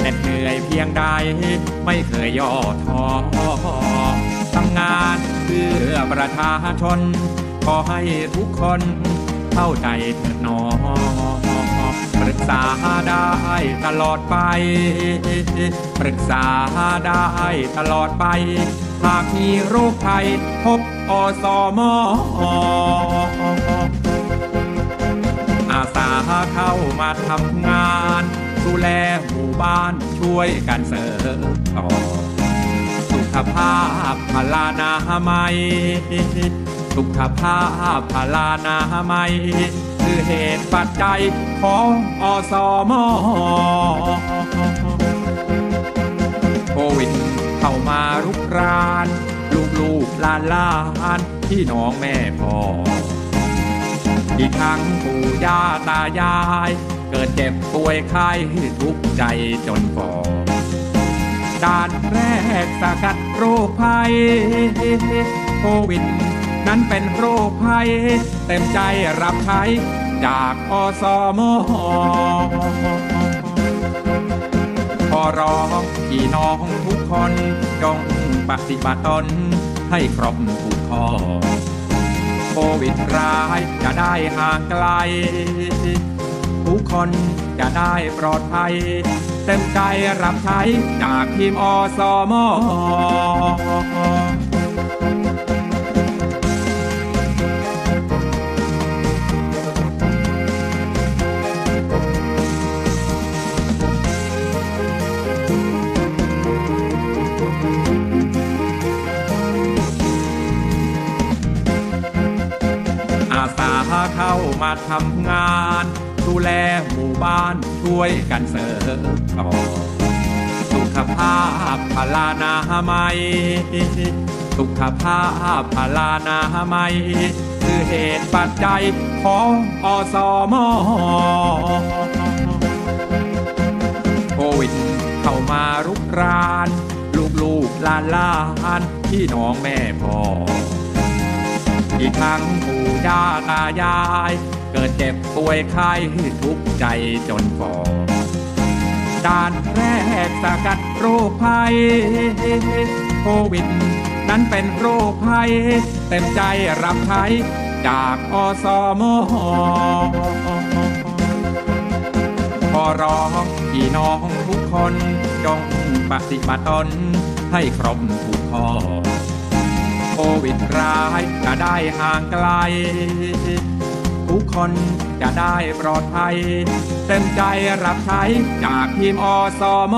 เหน็ดเหนื่อยเพียงใด ไม่เคยย่อท้อทำงานเพื่อประชาชน ขอให้ทุกคนเข้าใจเถิดนอปรึกษาได้ตลอดไป ปรึกษาได้ตลอดไป หากมีโรคภัยพบอสมอ อาสาเข้ามาทำงาน ดูแลหมู่บ้านช่วยกันเสริมต่อสุขภาพพลานามัยสุขภาพพลานามัยคือเหตุปัจจัยของอสมโควิดเข้ามารุกราน ลูกลูกลานลานพี่น้องแม่พ่อ อีกทั้งปู่ย่าตายาย เกิดเจ็บป่วยไข้ทุกข์ใจจนฟอด่านแรกสกัดโรคภัยโควิด นั้นเป็นโรคภัย เต็มใจรับใช้จากอสมขอร้องพี่น้องทุกคน จงปฏิบัติตนให้ครบทุกข้อ โควิดร้ายจะได้ห่างไกล ผู้คนจะได้ปลอดภัย เต็มใจรับใช้จากทีมอสมอ อาสาเข้ามาทำงาน ดูแลหมู่บ้านช่วยกันเสริมต่อสุขภาพพลานามัยสุขภาพพลานามัยคือเหตุปัจจัยของอสมโควิดเข้ามารุกราน ลูกลูกลานลานพี่น้องแม่พ่อ อีกทั้งปู่ย่าตายาย เกิดเจ็บป่วยไข้ทุกข์ใจจนฟอด่านแรกสกัดโรคภัยโควิด นั้นเป็นโรคภัย เต็มใจรับใช้จากอสมขอร้องพี่น้องทุกคน จงปฏิบัติตนให้ครบทุกข้อ วิดร้ายจะได้ห่างไกล ทุกคนจะได้ปลอดภัย เต็มใจรับใช้จากทีมอสม